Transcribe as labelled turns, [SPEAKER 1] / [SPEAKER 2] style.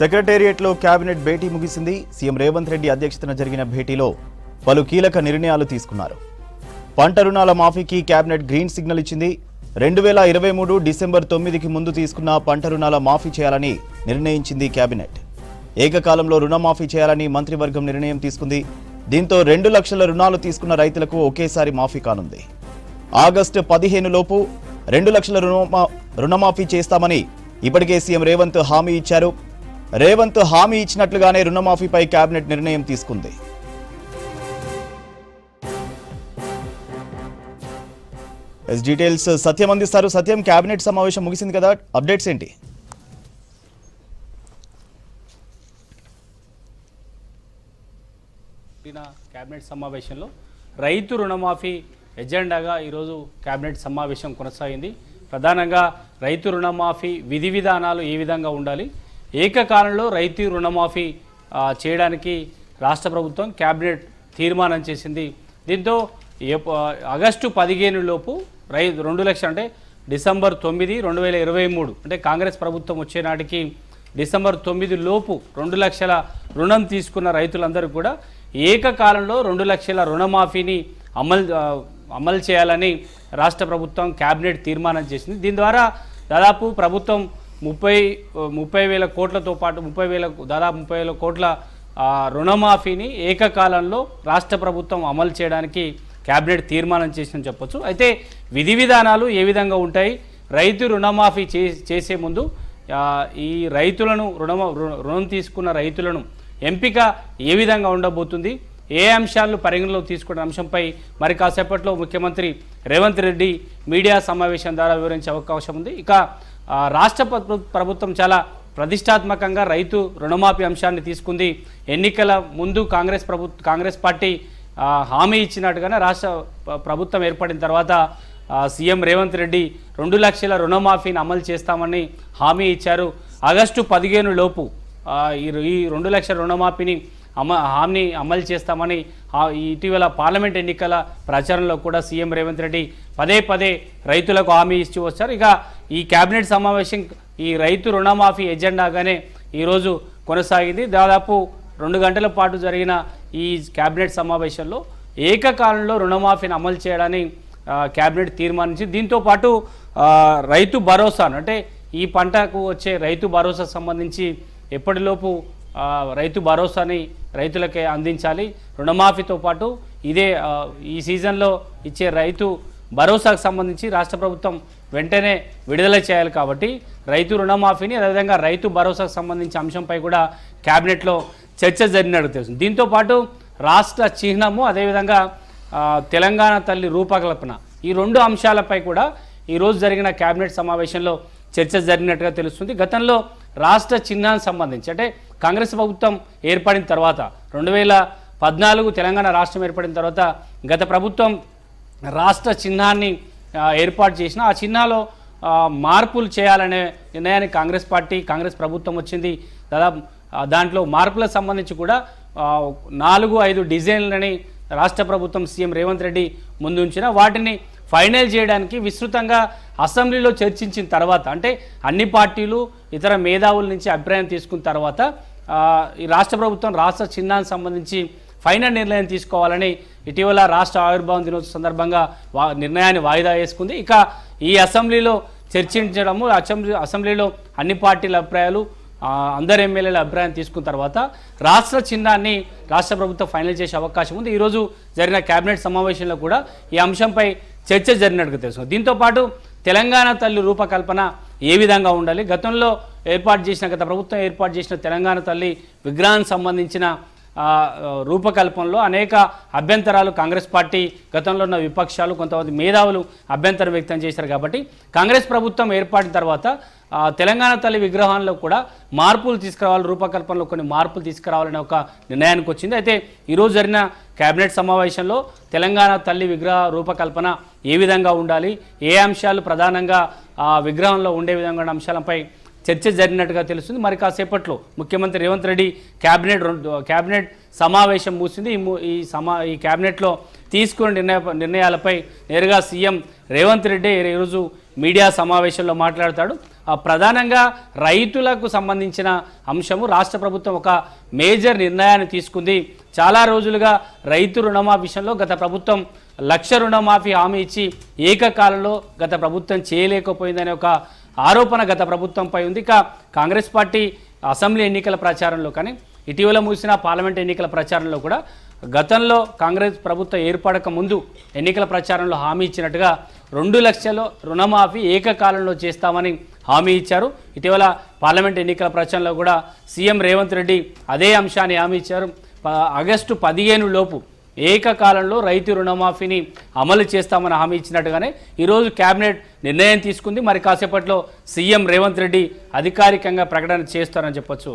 [SPEAKER 1] సెక్రటేరియట్లో కేబినెట్ భేటీ ముగిసింది. సీఎం రేవంత్ రెడ్డి అధ్యక్షతన జరిగిన భేటీలో పలు కీలక నిర్ణయాలు తీసుకున్నారు. పంట రుణాల మాఫీకి కేబినెట్ గ్రీన్ సిగ్నల్ ఇచ్చింది. రెండు వేల ఇరవై మూడు డిసెంబర్ తొమ్మిదికి ముందు తీసుకున్న పంట రుణాల మాఫీ చేయాలని నిర్ణయించింది కేబినెట్ ఏకకాలంలో రుణమాఫీ చేయాలని మంత్రివర్గం నిర్ణయం తీసుకుంది. దీంతో రెండు లక్షల రుణాలు తీసుకున్న రైతులకు ఒకేసారి మాఫీ కానుంది. ఆగస్టు పదిహేను లోపు రెండు లక్షల రుణమా రుణమాఫీ చేస్తామని ఇప్పటికే సీఎం రేవంత్ హామీ ఇచ్చారు. రేవంత్ హామీ ఇచ్చినట్లుగానే రుణమాఫీపై కేబినెట్ నిర్ణయం తీసుకుంది. ఎస్ డీటెయిల్స్ సత్యం అందిస్తారు. సత్యం కేబినెట్ సమావేశం ముగిసింది కదా. అప్డేట్స్ ఏంటి?
[SPEAKER 2] కేబినెట్ సమావేశంలో రైతు రుణమాఫీ ఎజెండాగా ఈరోజు కేబినెట్ సమావేశం కొనసాగింది. ప్రధానంగా రైతు రుణమాఫీ విధి విధానాలు ఏ విధంగా ఉండాలి? ఏకకాలంలో రైతు రుణమాఫీ చేయడానికి రాష్ట్ర ప్రభుత్వం కేబినెట్ తీర్మానం చేసింది. దీంతో ఆగస్టు పదిహేను లోపు రై రెండు లక్షలు అంటే డిసెంబర్ తొమ్మిది రెండు వేల ఇరవై మూడు అంటే కాంగ్రెస్ ప్రభుత్వం వచ్చే నాటికి డిసెంబర్ తొమ్మిది లోపు రెండు లక్షల రుణం తీసుకున్న రైతులందరూ కూడా ఏకకాలంలో రెండు లక్షల రుణమాఫీని అమలు అమలు చేయాలని రాష్ట్ర ప్రభుత్వం కేబినెట్ తీర్మానం చేసింది. దీని ద్వారా దాదాపు ప్రభుత్వం ముప్పై ముప్పై వేల కోట్లతో పాటు ముప్పై వేల దాదాపు ముప్పై వేల కోట్ల రుణమాఫీని ఏకకాలంలో రాష్ట్ర ప్రభుత్వం అమలు చేయడానికి కేబినెట్ తీర్మానం చేసిందని చెప్పొచ్చు. అయితే విధి విధానాలు ఏ విధంగా ఉంటాయి? రైతు రుణమాఫీ చే చేసే ముందు ఈ రైతులను రుణమ రు- రుణం తీసుకున్న రైతులను ఎంపిక ఏ విధంగా ఉండబోతుంది? ఏ అంశాలను పరిగణలో తీసుకున్న అంశంపై మరి కాసేపట్లో ముఖ్యమంత్రి రేవంత్ రెడ్డి మీడియా సమావేశం ద్వారా వివరించే అవకాశం ఉంది. ఇక రాష్ట్ర ప్రభుత్వం చాలా ప్రతిష్టాత్మకంగా రైతు రుణమాఫీ అంశాన్ని తీసుకుంది. ఎన్నికల ముందు కాంగ్రెస్ ప్రభు కాంగ్రెస్ పార్టీ హామీ ఇచ్చినట్టుగానే రాష్ట్ర ప్రభుత్వం ఏర్పడిన తర్వాత సీఎం రేవంత్ రెడ్డి రెండు లక్షల రుణమాఫీని అమలు చేస్తామని హామీ ఇచ్చారు. ఆగస్టు పదిహేను లోపు ఈ రెండు లక్షల రుణమాఫీని అమ హామీ అమలు చేస్తామని ఇటీవల పార్లమెంట్ ఎన్నికల ప్రచారంలో కూడా సీఎం రేవంత్ రెడ్డి పదే పదే రైతులకు హామీ ఇచ్చి వచ్చారు. ఇక ఈ కేబినెట్ సమావేశం ఈ రైతు రుణమాఫీ ఎజెండాగానే ఈరోజు కొనసాగింది. దాదాపు రెండు గంటల పాటు జరిగిన ఈ కేబినెట్ సమావేశంలో ఏకకాలంలో రుణమాఫీని అమలు చేయడాన్ని కేబినెట్ తీర్మానించి దీంతో పాటు రైతు భరోసాను అంటే ఈ పంటకు వచ్చే రైతు భరోసా సంబంధించి ఎప్పటిలోపు రైతు భరోసాని రైతులకే అందించాలి. రుణమాఫీతో పాటు ఇదే ఈ సీజన్లో ఇచ్చే రైతు భరోసాకు సంబంధించి రాష్ట్ర ప్రభుత్వం వెంటనే విడుదల చేయాలి కాబట్టి రైతు రుణమాఫీని అదేవిధంగా రైతు భరోసాకు సంబంధించి అంశంపై కూడా క్యాబినెట్లో చర్చ జరిగినట్టు తెలుస్తుంది. దీంతో పాటు రాష్ట్ర చిహ్నము అదేవిధంగా తెలంగాణ తల్లి రూపకల్పన ఈ రెండు అంశాలపై కూడా ఈరోజు జరిగిన క్యాబినెట్ సమావేశంలో చర్చ జరిగినట్టుగా తెలుస్తుంది. గతంలో రాష్ట్ర చిహ్నానికి సంబంధించి అంటే కాంగ్రెస్ ప్రభుత్వం ఏర్పడిన తర్వాత రెండు వేల పద్నాలుగు తెలంగాణ రాష్ట్రం ఏర్పడిన తర్వాత గత ప్రభుత్వం రాష్ట్ర చిహ్నాన్ని ఏర్పాటు చేసిన ఆ చిహ్నాలో మార్పులు చేయాలనే నిర్ణయానికి కాంగ్రెస్ పార్టీ కాంగ్రెస్ ప్రభుత్వం వచ్చింది. దాదాపు దాంట్లో మార్పులకు సంబంధించి కూడా నాలుగు ఐదు డిజైన్లని రాష్ట్ర ప్రభుత్వం సీఎం రేవంత్ రెడ్డి ముందుంచిన వాటిని ఫైనల్ చేయడానికి విస్తృతంగా అసెంబ్లీలో చర్చించిన తర్వాత అంటే అన్ని పార్టీలు ఇతర మేధావుల నుంచి అభిప్రాయం తీసుకున్న తర్వాత ఈ రాష్ట్ర ప్రభుత్వం రాష్ట్ర చిహ్నానికి సంబంధించి ఫైనల్ నిర్ణయం తీసుకోవాలని ఇటీవల రాష్ట్ర ఆవిర్భావం దినోత్సవం సందర్భంగా వా నిర్ణయాన్ని వాయిదా వేసుకుంది. ఇక ఈ అసెంబ్లీలో చర్చించడము అసెంబ్లీ అసెంబ్లీలో అన్ని పార్టీల అభిప్రాయాలు అందరు ఎమ్మెల్యేల అభిప్రాయం తీసుకున్న తర్వాత రాష్ట్ర చిహ్నాన్ని రాష్ట్ర ప్రభుత్వం ఫైనల్ చేసే అవకాశం ఉంది. ఈరోజు జరిగిన కేబినెట్ సమావేశంలో కూడా ఈ అంశంపై చర్చ జరిగినట్టుగా తెలుసు దీంతో పాటు తెలంగాణ తల్లి రూపకల్పన ఏ విధంగా ఉండాలి? గతంలో ఏర్పాటు చేసిన గత ప్రభుత్వం ఏర్పాటు చేసిన తెలంగాణ తల్లి విగ్రహానికి సంబంధించిన రూపకల్పనలో అనేక అభ్యంతరాలు కాంగ్రెస్ పార్టీ గతంలో ఉన్న విపక్షాలు కొంతమంది మేధావులు అభ్యంతరం వ్యక్తం చేశారు కాబట్టి కాంగ్రెస్ ప్రభుత్వం ఏర్పడిన తర్వాత తెలంగాణ తల్లి విగ్రహాల్లో కూడా మార్పులు తీసుకురావాలి రూపకల్పనలో కొన్ని మార్పులు తీసుకురావాలనే ఒక నిర్ణయానికి వచ్చింది. అయితే ఈరోజు జరిగిన కేబినెట్ సమావేశంలో తెలంగాణ తల్లి విగ్రహ రూపకల్పన ఏ విధంగా ఉండాలి ఏ అంశాలు ప్రధానంగా ఆ విగ్రహంలో ఉండే విధంగా ఉన్న అంశాలపై చర్చ జరిగినట్టుగా తెలుస్తుంది. మరి కాసేపట్లో ముఖ్యమంత్రి రేవంత్ రెడ్డి క్యాబినెట్ రెండు క్యాబినెట్ సమావేశం మూసింది. ఈ సమా ఈ క్యాబినెట్లో తీసుకున్న నిర్ణయ నిర్ణయాలపై నేరుగా సీఎం రేవంత్ రెడ్డి ఈరోజు మీడియా సమావేశంలో మాట్లాడతాడు. ప్రధానంగా రైతులకు సంబంధించిన అంశము. రాష్ట్ర ప్రభుత్వం ఒక మేజర్ నిర్ణయాన్ని తీసుకుంది. చాలా రోజులుగా రైతు రుణమాఫీ విషయంలో గత ప్రభుత్వం లక్ష రుణమాఫీ హామీ ఇచ్చి ఏకకాలంలో గత ప్రభుత్వం చేయలేకపోయిందనే ఒక ఆరోపణ గత ప్రభుత్వంపై ఉంది. ఇక కాంగ్రెస్ పార్టీ అసెంబ్లీ ఎన్నికల ప్రచారంలో కానీ ఇటీవల ముగిసిన పార్లమెంట్ ఎన్నికల ప్రచారంలో కూడా గతంలో కాంగ్రెస్ ప్రభుత్వం ఏర్పడక ముందు ఎన్నికల ప్రచారంలో హామీ ఇచ్చినట్టుగా రెండు లక్షల రుణమాఫీ ఏకకాలంలో చేస్తామని హామీ ఇచ్చారు. ఇటీవల పార్లమెంట్ ఎన్నికల ప్రచారంలో కూడా సీఎం రేవంత్ రెడ్డి అదే అంశాన్ని హామీ ఇచ్చారు. ఆగస్టు పదిహేను లోపు ఏకకాలంలో రైతు రుణమాఫీని అమలు చేస్తామని హామీ ఇచ్చినట్టుగానే ఈరోజు కేబినెట్ నిర్ణయం తీసుకుంది. మరి కాసేపట్లో సీఎం రేవంత్ రెడ్డి అధికారికంగా ప్రకటన చేస్తారని చెప్పొచ్చు.